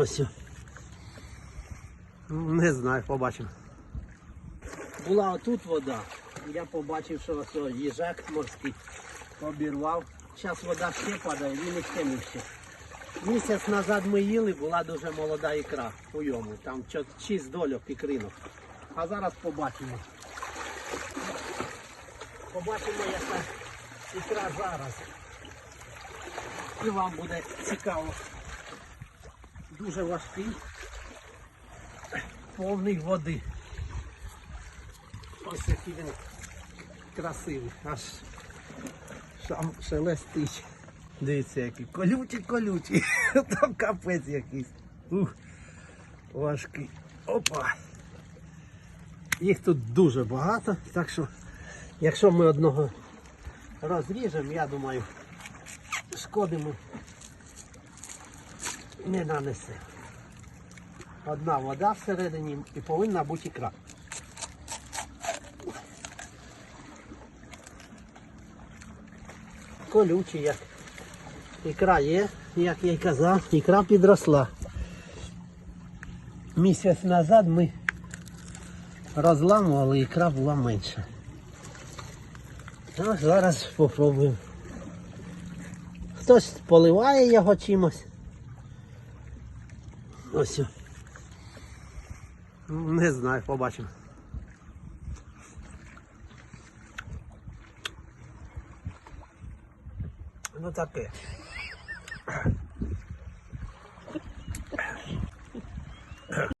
Ось. Не знаю, побачимо. Була отут вода. Я побачив, що ось їжак морський обірвав. Зараз вода ще падає, він і ще нижче. Місяць назад ми їли, була дуже молода ікра у йому. Там 6 дольок ікринок. А зараз побачимо. Побачимо, яка ікра зараз. І вам буде цікаво. Дуже важкий, повний води. Ось який він красивий, аж сам шелестить. Дивіться, який колючий, колючий. Там капець якийсь. Ух, важкий. Опа. Їх тут дуже багато, так що якщо ми одного розріжемо, я думаю, шкоди ми не нанесе. Одна вода всередині і повинна бути ікра. Колючий як. Ікра є, як я й казав, ікра підросла. Місяць назад ми розламували, ікра була менша. А зараз спробуємо. Хтось поливає його чимось. Ось. все. Не знаю, побачимо. Ну таке.